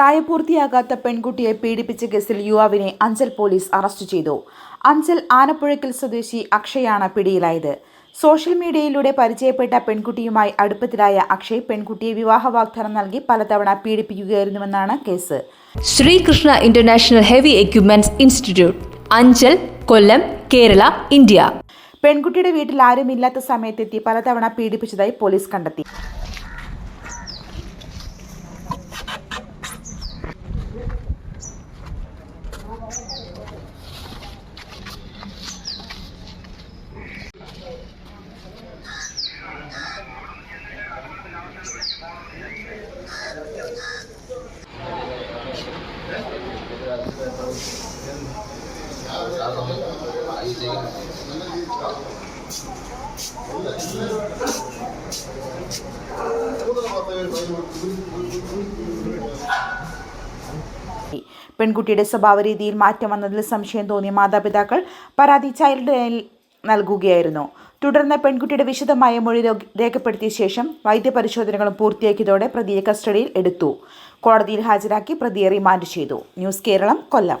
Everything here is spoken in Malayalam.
പ്രായപൂർത്തിയാകാത്ത പെൺകുട്ടിയെ പീഡിപ്പിച്ച കേസിൽ യുവാവിനെ അഞ്ചൽ പോലീസ് അറസ്റ്റ് ചെയ്തു. അഞ്ചൽ ആനപ്പുഴയ്ക്കൽ സ്വദേശി അക്ഷയാണ് പിടിയിലായത്. സോഷ്യൽ മീഡിയയിലൂടെ പരിചയപ്പെട്ട പെൺകുട്ടിയുമായി അടുപ്പത്തിലായ അക്ഷയ് പെൺകുട്ടിയെ വിവാഹ വാഗ്ദാനം നൽകി പലതവണ പീഡിപ്പിക്കുകയായിരുന്നുവെന്നാണ് case. Srikrishna international heavy equipments institute Anchal Kollam Kerala India. പെൺകുട്ടിയുടെ വീട്ടിൽ ആരുമില്ലാത്ത സമയത്തെത്തി പലതവണ പീഡിപ്പിച്ചതായി പോലീസ് കണ്ടെത്തി. പെൺകുട്ടിയുടെ സ്വഭാവ രീതിയിൽ മാറ്റം വന്നതിൽ സംശയം തോന്നിയ മാതാപിതാക്കൾ പരാതി ചൈൽഡ് ലൈനിൽ നൽകുകയായിരുന്നു. തുടർന്ന് പെൺകുട്ടിയുടെ വിശദമായ മൊഴി രേഖപ്പെടുത്തിയ ശേഷം വൈദ്യപരിശോധനകളും പൂർത്തിയാക്കിയതോടെ പ്രതിയെ കസ്റ്റഡിയിൽ എടുത്തു. കോടതിയിൽ ഹാജരാക്കി പ്രതിയെ റിമാൻഡ് ചെയ്തു. News Keralam Kollam.